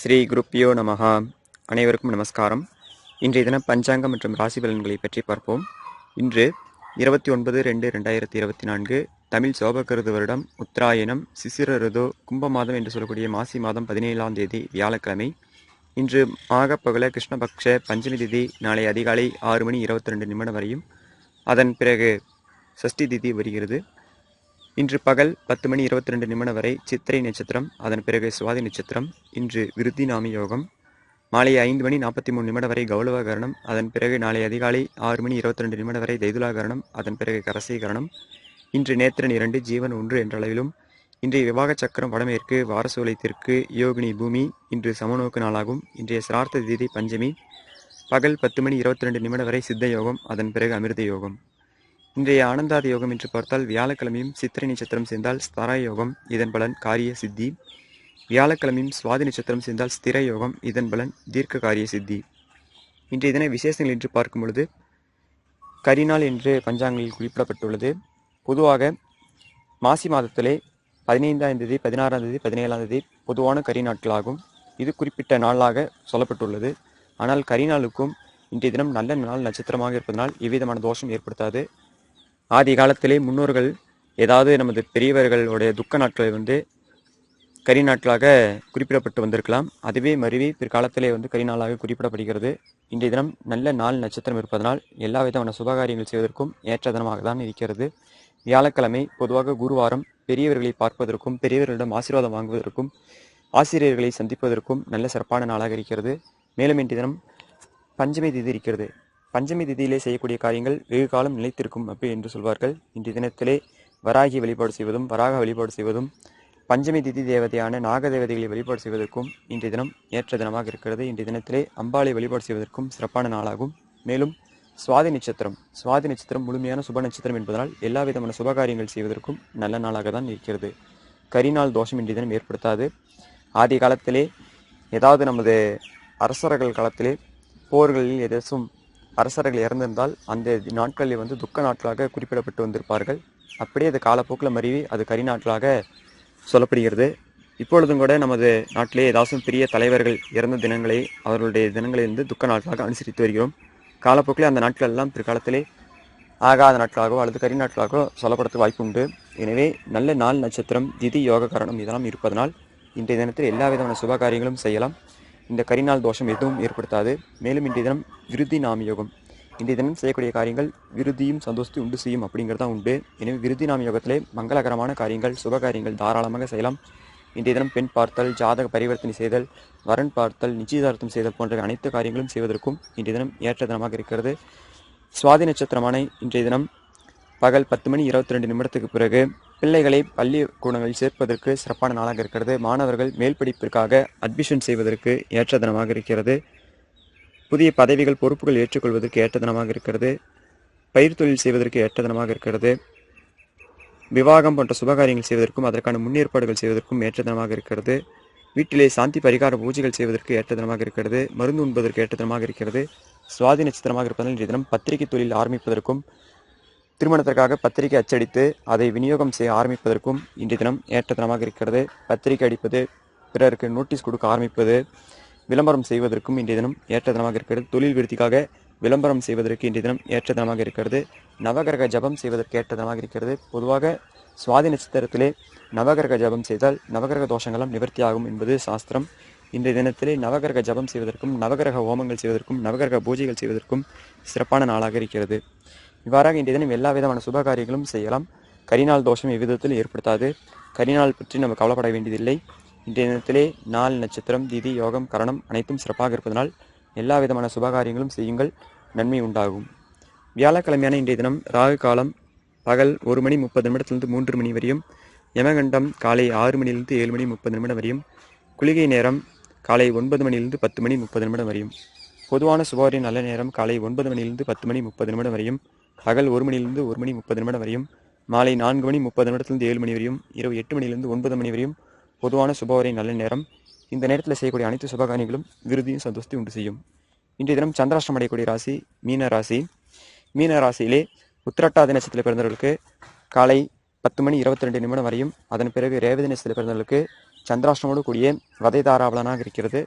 ஸ்ரீ குருப்பியோ நமகா அனைவருக்கும் நமஸ்காரம். இன்றைய தினம் பஞ்சாங்கம் மற்றும் ராசி பலன்களை பற்றி பார்ப்போம். இன்று இருபத்தி ஒன்பது ரெண்டு ரெண்டாயிரத்தி இருபத்தி நான்கு தமிழ் சோபகிருது வருடம் உத்தராயணம் சிசிர ருதோ கும்ப மாதம் என்று சொல்லக்கூடிய மாசி மாதம் பதினேழாம் தேதி வியாழக்கிழமை. இன்று மாகப்பகல கிருஷ்ணபக்ஷ பஞ்சமி திதி நாளை அதிகாலை ஆறு மணி இருபத்தி ரெண்டு நிமிடம் வரையும். அதன் பிறகு சஷ்டி திதி வருகிறது. இன்று பகல் பத்து மணி இருபத்தி ரெண்டு நிமிடம் வரை சித்திரை நட்சத்திரம் அதன் பிறகு சுவாதி நட்சத்திரம் இன்று விருத்தி நாமி யோகம் மாலை ஐந்து மணி நாற்பத்தி மூணு நிமிடம் வரை கௌரவ கரணம் அதன் பிறகு நாளை அதிகாலை ஆறு மணி இருபத்தி ரெண்டு நிமிடம் வரை தைதுலா கரணம் அதன் பிறகு கரசை கரணம் இன்று நேத்திரன் இரண்டு ஜீவன் ஒன்று என்ற அளவிலும் இன்றைய விவாக சக்கரம் வடமேற்கு வாரசூலை தெற்கு யோகினி பூமி இன்று சமநோக்கு நாளாகும் இன்றைய சிரார்த்த திதி பஞ்சமி பகல் பத்து மணி இருபத்தி ரெண்டு நிமிடம் வரை சித்த யோகம் அதன் பிறகு அமிர்த யோகம். இன்றைய ஆனந்தாத யோகம் என்று பார்த்தால் வியாழக்கிழமையும் சித்திரை நட்சத்திரம் சேர்ந்தால் ஸ்தர யோகம் இதன் பலன் காரிய சித்தி. வியாழக்கிழமையும் சுவாதி நட்சத்திரம் சேர்ந்தால் ஸ்திர யோகம் இதன் பலன் தீர்க்க காரிய சித்தி. இன்றைய தின விசேஷங்கள் என்று பார்க்கும் பொழுது கரிநாள் என்று பஞ்சாங்கங்களில் குறிப்பிடப்பட்டுள்ளது. பொதுவாக மாசி மாதத்திலே பதினைந்தாம் தேதி பதினாறாம் தேதி பதினேழாம் தேதி பொதுவான கரி நாட்களாகும் இது குறிப்பிட்ட நாளாக சொல்லப்பட்டுள்ளது. ஆனால் கரிநாளுக்கும் இன்றைய தினம் நல்ல நாள் நட்சத்திரமாக இருப்பதனால் எவ்விதமான தோஷம் ஏற்படுத்தாது. ஆதி காலத்திலே முன்னோர்கள் ஏதாவது நமது பெரியவர்களுடைய துக்க நாட்களை வந்து கரி நாட்களாக குறிப்பிடப்பட்டு வந்திருக்கலாம். அதுவே மருவி பிற்காலத்திலே வந்து கரி நாளாக குறிப்பிடப்படுகிறது. இன்றைய தினம் நல்ல நாள் நட்சத்திரம் இருப்பதனால் எல்லா விதமான சுபகாரியங்கள் செய்வதற்கும் ஏற்ற தினமாக தான் இருக்கிறது. வியாழக்கிழமை பொதுவாக குருவாரம் பெரியவர்களை பார்ப்பதற்கும் பெரியவர்களிடம் ஆசீர்வாதம் வாங்குவதற்கும் ஆசிரியர்களை சந்திப்பதற்கும் நல்ல சிறப்பான நாளாக இருக்கிறது. மேலும் இன்றைய தினம் பஞ்சமி திதி இருக்கிறது. பஞ்சமி திதியிலே செய்யக்கூடிய காரியங்கள் வெகு காலம் நிலைத்திருக்கும் அப்படி என்று சொல்வார்கள். இன்றைய தினத்திலே வராகி வழிபாடு செய்வதும் வராக வழிபாடு செய்வதும் பஞ்சமி திதி தேவதையான நாக தேவதைகளை வழிபாடு செய்வதற்கும் இன்றைய தினம் ஏற்ற தினமாக இருக்கிறது. இன்றைய தினத்திலே அம்பாளை வழிபாடு செய்வதற்கும் சிறப்பான நாளாகும். மேலும் சுவாதி நட்சத்திரம் சுவாதி நட்சத்திரம் முழுமையான சுப நட்சத்திரம் என்பதனால் எல்லா விதமான சுபகாரியங்கள் செய்வதற்கும் நல்ல நாளாக தான் இருக்கிறது. கரிநாள் தோஷம் இன்றைய தினம் ஏற்படுத்தாது. ஆதி காலத்திலே ஏதாவது நமது அரசர்கள் காலத்திலே போர்களில் ஏதாச்சும் அரசர்கள் இறந்திருந்தால் அந்த நாட்களில் வந்து துக்க நாட்களாக குறிப்பிடப்பட்டு வந்திருப்பார்கள். அப்படியே அது காலப்போக்கில் மருவி அது கரி நாட்களாக சொல்லப்படுகிறது. இப்பொழுதும் கூட நமது நாட்டிலே ஏதாச்சும் பெரிய தலைவர்கள் இறந்த தினங்களை அவர்களுடைய தினங்களை வந்து துக்க நாட்களாக அனுசரித்து வருகிறோம். காலப்போக்கில் அந்த நாட்கள் எல்லாம் பிற்காலத்திலே ஆகாத நாட்களாகவோ அல்லது கரி நாட்களாகவோ சொல்லப்படுறதுக்கு வாய்ப்பு உண்டு எனவே நல்ல நாள் நட்சத்திரம் திதி யோக காரணம் இதெல்லாம் இருப்பதனால் இன்றைய தினத்தில் எல்லா விதமான சுப காரியங்களும் செய்யலாம். இந்த கரிநாள் தோஷம் எதுவும் ஏற்படுத்தாது. மேலும் இன்றைய தினம் விருதி நாம யோகம் இன்றைய தினம் செய்யக்கூடிய காரியங்கள் விருதியும் சந்தோஷத்தையும் உண்டு செய்யும் அப்படிங்கிறது தான் உண்டு. எனவே விருதி நாம யோகத்திலே மங்களகரமான காரியங்கள் சுப காரியங்கள் தாராளமாக செய்யலாம். இன்றைய தினம் பெண் பார்த்தல் ஜாதக பரிவர்த்தனை செய்தல் வரன் பார்த்தல் நிச்சயதார்த்தம் செய்தல் போன்ற அனைத்து காரியங்களும் செய்வதற்கும் இன்றைய தினம் ஏற்ற தினமாக இருக்கிறது. சுவாதி நட்சத்திரமான இன்றைய தினம் பகல் பத்து மணி இருபத்தி ரெண்டு நிமிடத்துக்கு பிறகு பிள்ளைகளை பள்ளிக்கூடங்களில் சேர்ப்பதற்கு சிறப்பான நாளாக இருக்கிறது. மாணவர்கள் மேல் படிப்பிற்காக அட்மிஷன் செய்வதற்கு ஏற்ற தினமாக இருக்கிறது. புதிய பதவிகள் பொறுப்புகள் ஏற்றுக்கொள்வதற்கு ஏற்ற தினமாக இருக்கிறது. பயிர் தொழில் செய்வதற்கு ஏற்ற தினமாக இருக்கிறது. விவாகம் போன்ற சுபகாரியங்கள் செய்வதற்கும் அதற்கான முன்னேற்பாடுகள் செய்வதற்கும் ஏற்ற தினமாக இருக்கிறது. வீட்டிலே சாந்தி பரிகார பூஜைகள் செய்வதற்கு ஏற்ற தினமாக இருக்கிறது. மருந்து உண்பதற்கு ஏற்ற தினமாக இருக்கிறது. சுவாதி நட்சத்திரமாக இருப்பதால் இன்றைய தினம் பத்திரிகை தொழில் ஆரம்பிப்பதற்கும் திருமணத்திற்காக பத்திரிகை அச்சடித்து அதை விநியோகம் செய்ய ஆரம்பிப்பதற்கும் இன்றைய தினம் ஏற்றத்தனமாக இருக்கிறது. பத்திரிகை அடிப்பது பிறருக்கு நோட்டீஸ் கொடுக்க ஆரம்பிப்பது விளம்பரம் செய்வதற்கும் இன்றைய தினம் ஏற்றதனமாக இருக்கிறது. தொழில் விருத்திக்காக விளம்பரம் செய்வதற்கு இன்றைய தினம் ஏற்றதனமாக இருக்கிறது. நவகிரக ஜபம் செய்வதற்கு ஏற்றதனமாக இருக்கிறது. பொதுவாக சுவாதி நட்சத்திரத்திலே நவகிரக ஜபம் செய்தால் நவகிரக தோஷங்களும் நிவர்த்தியாகும் என்பது சாஸ்திரம். இன்றைய தினத்திலே நவகிரக ஜபம் செய்வதற்கும் நவகிரக ஹோமங்கள் செய்வதற்கும் நவகிரக பூஜைகள் செய்வதற்கும் சிறப்பான நாளாக இருக்கிறது. இவ்வாறாக இன்றைய தினம் எல்லா விதமான சுப காரியங்களும் செய்யலாம். கரிநாள் தோஷம் எவ்விதத்தில் ஏற்படுத்தாது. கரிநாள் பற்றி நம்ம கவலைப்பட வேண்டியதில்லை. இன்றைய தினத்திலே நாள் நட்சத்திரம் திதி யோகம் கரணம் அனைத்தும் சிறப்பாக இருப்பதனால் எல்லா விதமான சுபகாரியங்களும் செய்யுங்கள். நன்மை உண்டாகும். வியாழக்கிழமையான இன்றைய தினம் ராகு காலம் பகல் ஒரு மணி முப்பது நிமிடத்திலிருந்து மூன்று மணி வரையும் யமகண்டம் காலை ஆறு மணியிலிருந்து ஏழு மணி முப்பது நிமிடம் வரையும் குளிகை நேரம் காலை ஒன்பது மணியிலிருந்து பத்து மணி முப்பது நிமிடம் வரையும். பொதுவான சுபகாரிய நல்ல நேரம் காலை ஒன்பது மணியிலிருந்து பத்து மணி முப்பது நிமிடம் வரையும் பகல் ஒரு மணிலிருந்து ஒரு மணி முப்பது நிமிடம் வரையும் மாலை நான்கு மணி முப்பது நிமிடத்திலிருந்து ஏழு மணி வரையும் இரவு எட்டு மணிலிருந்து ஒன்பது மணி வரையும் பொதுவான சுபவரை நல்ல நேரம். இந்த நேரத்தில் செய்யக்கூடிய அனைத்து சுபகாரியங்களும் விருதியும் சந்தோஷத்தை உண்டு செய்யும். இன்றைய தினம் சந்திராஷ்டம் அடையக்கூடிய ராசி மீன ராசி. மீன ராசியிலே உத்திரட்டாதி நட்சத்திரத்தில் பிறந்தவர்களுக்கு காலை பத்து மணி இருபத்தி ரெண்டு நிமிடம் வரையும் அதன் பிறகு ரேவதி நட்சத்திரத்தில் பிறந்தவர்களுக்கு சந்திராஷ்டமோடு கூடிய வதை தாராபலனாக இருக்கிறது.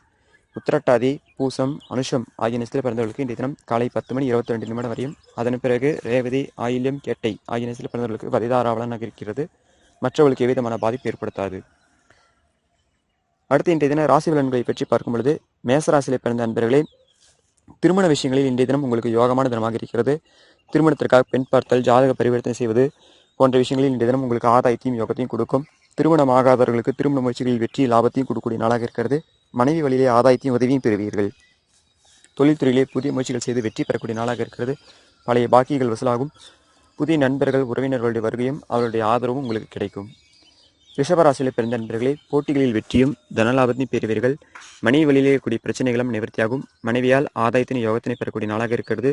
உத்திரட்டாதி பூசம் அனுஷம் ஆகிய நட்சத்திர பிறந்தவர்களுக்கு இன்றைய தினம் காலை பத்து மணி இருபத்தி ரெண்டு நிமிடம் வரையும் அதன் பிறகு ரேவதி ஆயில்யம் கேட்டை ஆகிய நட்சத்திர பிறந்தவர்களுக்கு வதிதாராவலனாக இருக்கிறது. மற்றவர்களுக்கு எவ்விதமான பாதிப்பு ஏற்படுத்தாது. அடுத்து இன்றைய தின ராசி பலன்களை பற்றி பார்க்கும் பொழுது மேசராசியில் பிறந்த அன்பர்களே திருமண விஷயங்களில் இன்றைய தினம் உங்களுக்கு யோகமான தினமாக இருக்கிறது. திருமணத்திற்காக பெண் பார்த்தல் ஜாதக பரிவர்த்தனை செய்வது போன்ற விஷயங்களில் இன்றைய தினம் உங்களுக்கு ஆதாயத்தையும் யோகத்தையும் கொடுக்கும். திருமணம் ஆகாதவர்களுக்கு திருமண முயற்சிகளில் வெற்றி லாபத்தையும் கொடுக்கக்கூடிய நாளாக இருக்கிறது. மனைவி வழியிலே ஆதாயத்தையும் உதவியும் பெறுவீர்கள். தொழில்துறையிலே புதிய முயற்சிகள் செய்து வெற்றி பெறக்கூடிய நாளாக இருக்கிறது. பழைய பாக்கிகள் வசூலாகும். புதிய நண்பர்கள் உறவினர்களுடைய வருகையும் அவர்களுடைய ஆதரவும் உங்களுக்கு கிடைக்கும். ரிஷபராசியில் பிறந்த நண்பர்களே போட்டிகளில் வெற்றியும் தனலாபத்தையும் பெறுவீர்கள். மனைவி வழியிலே கூடிய பிரச்சனைகளும் நிவர்த்தியாகும். மனைவியால் ஆதாயத்தினை யோகத்தினை பெறக்கூடிய நாளாக இருக்கிறது.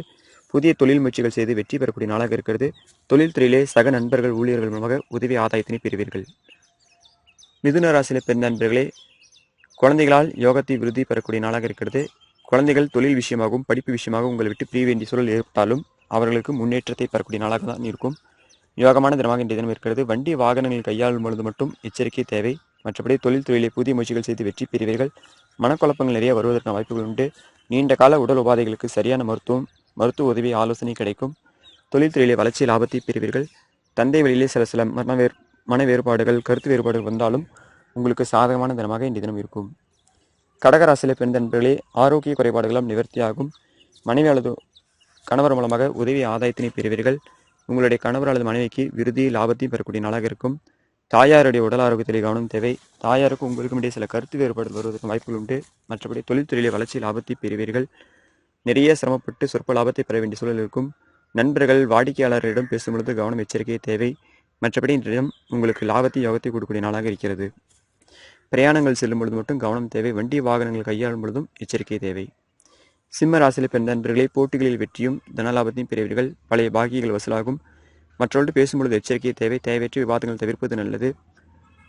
புதிய தொழில் முயற்சிகள் செய்து வெற்றி பெறக்கூடிய நாளாக இருக்கிறது. தொழில்துறையிலே சக நண்பர்கள் ஊழியர்கள் மூலமாக உதவி ஆதாயத்தினை பெறுவீர்கள். மிதுன ராசியில் பிறந்த நண்பர்களே குழந்தைகளால் யோகத்தை விருதி பெறக்கூடிய நாளாக இருக்கிறது. குழந்தைகள் தொழில் விஷயமாகவும் படிப்பு விஷயமாகவும் உங்களை விட்டு பிரிய வேண்டிய சூழல் ஏற்பட்டாலும் அவர்களுக்கு முன்னேற்றத்தை பெறக்கூடிய நாளாக தான் இருக்கும். யோகமான தினமாக இன்றைய தினம் இருக்கிறது. வண்டி வாகனங்கள் கையாளும் பொழுது மட்டும் எச்சரிக்கை தேவை. மற்றபடி தொழில் தொழிலை புதிய முயற்சிகள் செய்து வெற்றி பெறுவீர்கள். மனக்குழப்பங்கள் நிறைய வருவதற்கான வாய்ப்புகள் உண்டு. நீண்ட கால உடல் உபாதைகளுக்கு சரியான மருத்துவம் மருத்துவ உதவி ஆலோசனை கிடைக்கும். தொழில் தொழிலை வளர்ச்சி லாபத்தை பெறுவீர்கள். தந்தை வழியிலே சில சில மன வேறு மன வேறுபாடுகள் கருத்து வேறுபாடுகள் வந்தாலும் உங்களுக்கு சாதகமான தினமாக இன்றைய தினம் இருக்கும். கடகராசியில் பிறந்த நண்பர்களே ஆரோக்கிய குறைபாடுகளும் நிவர்த்தியாகும். மனைவி அல்லது கணவர் மூலமாக உதவி ஆதாயத்தினை பெறுவீர்கள். உங்களுடைய கணவர் அல்லது மனைவிக்கு விருதி லாபத்தையும் பெறக்கூடிய நாளாக இருக்கும். தாயாருடைய உடல் ஆரோக்கியத்திலே கவனம் தேவை. தாயாருக்கும் உங்களுக்கும் இடையே சில கருத்து வேறுபாடு வருவதற்கு வாய்ப்புகள் உண்டு. மற்றபடி தொழில்துறையிலே வளர்ச்சி லாபத்தை பெறுவீர்கள். நிறைய சிரமப்பட்டு சொற்ப லாபத்தை பெற வேண்டிய சூழல் இருக்கும். நண்பர்கள் வாடிக்கையாளர்களிடம் பேசும்பொழுது கவனம் எச்சரிக்கை தேவை. மற்றபடி இன்றையம் உங்களுக்கு லாபத்தை யோகத்தை கொடுக்கக்கூடிய நாளாக இருக்கிறது. பிரயாணங்கள் செல்லும் பொழுது மட்டும் கவனம் தேவை. வண்டி வாகனங்கள் கையாளும் பொழுதும் எச்சரிக்கை தேவை. சிம்ம ராசியில் பிறந்த நண்பர்களே போட்டிகளில் வெற்றியும் தனலாபத்தையும் பெறுவீர்கள். பழைய பாகியங்கள் வசூலாகும். மற்றவர்கள் பேசும்பொழுது எச்சரிக்கை தேவை. தேவையற்ற விவாதங்கள் தவிர்ப்பது நல்லது.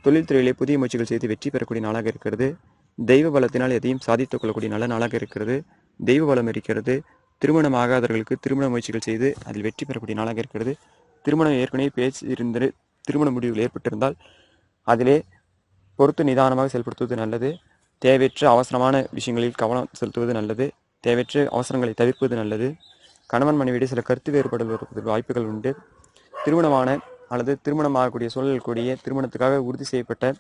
தொழில்துறையிலே புதிய முயற்சிகள் செய்து வெற்றி பெறக்கூடிய நாளாக இருக்கிறது. தெய்வ பலத்தினால் எதையும் சாதித்துக் கொள்ளக்கூடிய நல்ல நாளாக இருக்கிறது. தெய்வ பலம் இருக்கிறது. திருமணம் ஆகாதவர்களுக்கு திருமண முயற்சிகள் செய்து அதில் வெற்றி பெறக்கூடிய நாளாக இருக்கிறது. திருமணம் ஏற்கனவே பேச்சு திருமண முடிவுகள் ஏற்பட்டிருந்தால் அதிலே பொறுத்து நிதானமாக செயல்படுத்துவது நல்லது. தேவையற்ற அவசரமான விஷயங்களில் கவனம் செலுத்துவது நல்லது. தேவையற்ற அவசரங்களை தவிர்ப்பது நல்லது. கணவன் மனைவியிடையே சில கருத்து வேறுபாடுகள் வருவதற்கு வாய்ப்புகள் உண்டு. திருமணமான அல்லது திருமணமாகக்கூடிய சூழல் கூடிய திருமணத்துக்காக உறுதி செய்யப்பட்ட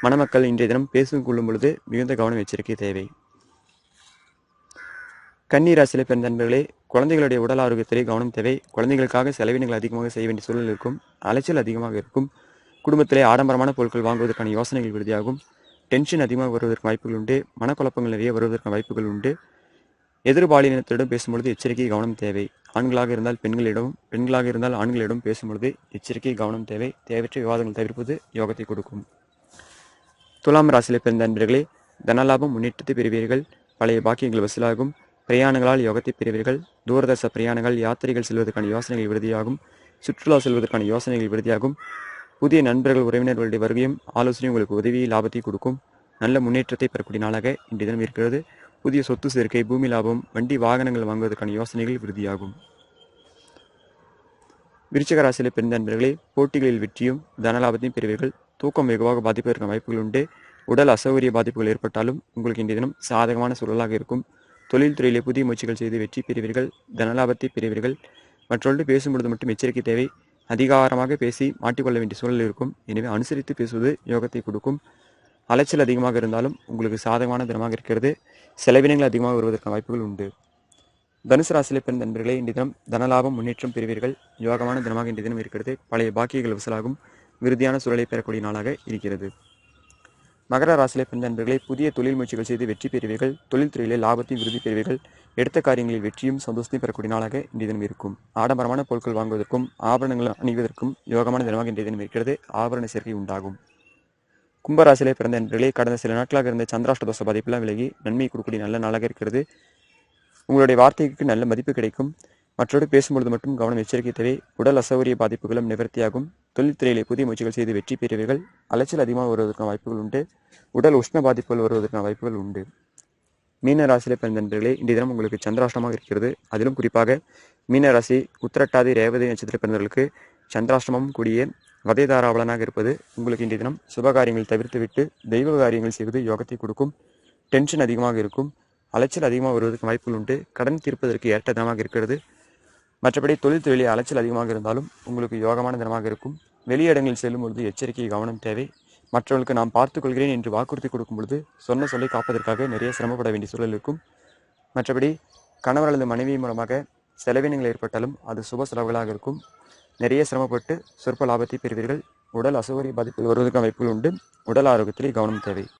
மணமக்கள் இன்றைய தினம் பேசும் கொள்ளும் பொழுது மிகுந்த கவனம் எச்சரிக்கை தேவை. கன்னிராசியில் பிறந்த நண்பர்களே குழந்தைகளுடைய உடல் ஆரோக்கியத்திலே கவனம் தேவை. குழந்தைகளுக்காக செலவினங்கள் அதிகமாக செய்ய வேண்டிய சூழல் இருக்கும். அலைச்சல் அதிகமாக இருக்கும். குடும்பத்திலே ஆடம்பரமான பொருட்கள் வாங்குவதற்கான யோசனைகள் விருதியாகும் டென்ஷன் அதிகமாக வருவதற்கு வாய்ப்புகள் உண்டு. மனக்குழப்பங்கள் நிறைய வருவதற்கான வாய்ப்புகள் உண்டு. எதிர்பாலினத்திடம் பேசும்பொழுது எச்சரிக்கை கவனம் தேவை. ஆண்களாக இருந்தால் பெண்களிடம் பெண்களாக இருந்தால் ஆண்களிடம் பேசும்பொழுது எச்சரிக்கை கவனம் தேவை. தேவையற்ற விவாதங்கள் தவிர்ப்பது யோகத்தை கொடுக்கும். துலாம் ராசியில் பிறந்த அன்பர்களே தனலாபம் முன்னேற்றத்தை பெறுவீர்கள். பழைய பாக்கியங்கள் வசூலாகும். பிரயாணங்களால் யோகத்தை பெறுவீர்கள். தூரதர்ச பிரயாணங்கள் யாத்திரைகள் செல்வதற்கான யோசனைகள் விருதியாகும் சுற்றுலா செல்வதற்கான யோசனைகள் விருதியாகும் புதிய நண்பர்கள் உறவினர்களுடைய வருகையும் ஆலோசனையும் உங்களுக்கு உதவி லாபத்தை கொடுக்கும். நல்ல முன்னேற்றத்தை பெறக்கூடிய நாளாக இன்றைய தினம் இருக்கிறது. புதிய சொத்து சேர்க்கை பூமி லாபம் வண்டி வாகனங்கள் வாங்குவதற்கான யோசனைகள் விருதியாகும். விருச்சிக ராசியில் பிறந்த நண்பர்களே போட்டிகளில் வெற்றியும் தனலாபத்தையும் பெறுவீர்கள். தூக்கம் வெகுவாக பாதிப்பதற்கான வாய்ப்புகள் உண்டு. உடல் அசௌகரிய பாதிப்புகள் ஏற்பட்டாலும் உங்களுக்கு இன்றைய தினம் சாதகமான சூழலாக இருக்கும். தொழில்துறையிலே புதிய முயற்சிகள் செய்து வெற்றி பெறுவீர்கள் தனலாபத்தை பெறுவீர்கள். மற்றொன்று பேசும்பொழுது மட்டும் எச்சரிக்கை தேவை. அதிகாரமாக பேசி மாட்டிக்கொள்ள வேண்டிய சூழல் இருக்கும். எனவே அனுசரித்து பேசுவது யோகத்தை கொடுக்கும். அலைச்சல் அதிகமாக இருந்தாலும் உங்களுக்கு சாதகமான தினமாக இருக்கிறது. செலவினங்கள் அதிகமாக வருவதற்கான வாய்ப்புகள் உண்டு. தனுசு ராசியில் பிறந்த நண்பர்களே இன்றைய தினம் தனலாபம் முன்னேற்றம் பெறுவீர்கள். யோகமான தினமாக இன்றைய தினம் இருக்கிறது. பழைய பாக்கியங்கள் வசூலாகும். விருதியான சூழலை பெறக்கூடிய நாளாக இருக்கிறது. மகர ராசியில் பிறந்த நண்பர்களே புதிய தொழில் முயற்சிகள் செய்து வெற்றி பெறுவீர்கள். தொழில்துறையிலே லாபத்தையும் விருதி பெறுவீர்கள். எடுத்த காரியங்களில் வெற்றியும் சந்தோஷத்தையும் பெறக்கூடிய நாளாக இன்றைய தினம் இருக்கும். ஆடம்பரமான பொருட்கள் வாங்குவதற்கும் ஆபரணங்கள் அணிவதற்கும் யோகமான தினமாக இன்றைய தினம் இருக்கிறது. ஆபரண சேர்க்கை உண்டாகும். கும்பராசியிலே பிறந்த நண்பர்களே கடந்த சில நாட்களாக இருந்த சந்திராஷ்ட தோஷ பாதிப்பெல்லாம் விலகி நன்மை கொடுக்கக்கூடிய நல்ல நாளாக இருக்கிறது. உங்களுடைய வார்த்தைக்கு நல்ல மதிப்பு கிடைக்கும். மற்றோடு பேசும்பொழுது மட்டும் கவனம் எச்சரிக்கை தேவை. உடல் அசௌகரிய பாதிப்புகளும் நிவர்த்தியாகும். தொழில்துறையிலே புதிய முயற்சிகள் செய்து வெற்றி பெறுவீர்கள். அலைச்சல் அதிகமாக வருவதற்கான வாய்ப்புகள் உண்டு. உடல் உஷ்ண பாதிப்புகள் வருவதற்கான வாய்ப்புகள் உண்டு. மீன ராசியிலே பிறந்த நண்பர்களே இன்றைய தினம் உங்களுக்கு சந்திராஷ்டமாக இருக்கிறது. அதிலும் குறிப்பாக மீன ராசி உத்திரட்டாதி ரேவதி நட்சத்திர பிறந்தவர்களுக்கு சந்திராஷ்டமம் கூடிய வதைதாராவலனாக இருப்பது உங்களுக்கு இன்றைய தினம் சுபகாரியங்கள் தவிர்த்துவிட்டு தெய்வ காரியங்கள் செய்வது யோகத்தை கொடுக்கும். டென்ஷன் அதிகமாக இருக்கும். அலைச்சல் அதிகமாக வருவதற்கு வாய்ப்புகள் உண்டு. கடன் தீர்ப்பதற்கு ஏற்ற தினமாக இருக்கிறது. மற்றபடி தொழில் தொழிலே அலைச்சல் அதிகமாக இருந்தாலும் உங்களுக்கு யோகமான தினமாக இருக்கும். வெளியிடங்களில் செல்லும் பொழுது எச்சரிக்கை கவனம் தேவை. மற்றவர்களுக்கு நான் பார்த்துக் கொள்கிறேன் என்று வாக்குறுதி கொடுக்கும் பொழுது சொன்ன சொல்லை காப்பதற்காக நிறைய சிரமப்பட வேண்டிய சூழல் இருக்கும். மற்றபடி கணவர் அல்லது மனைவி மூலமாக செலவினங்கள் ஏற்பட்டாலும் அது சுப செலவுகளாக இருக்கும். நிறைய சிரமப்பட்டு சொற்ப லாபத்தை பெறுவீர்கள். உடல் அசௌகரிய பாதிப்பில் வருவதற்கு வாய்ப்புகள் உண்டு. உடல் ஆரோக்கியத்திலே கவனம் தேவை.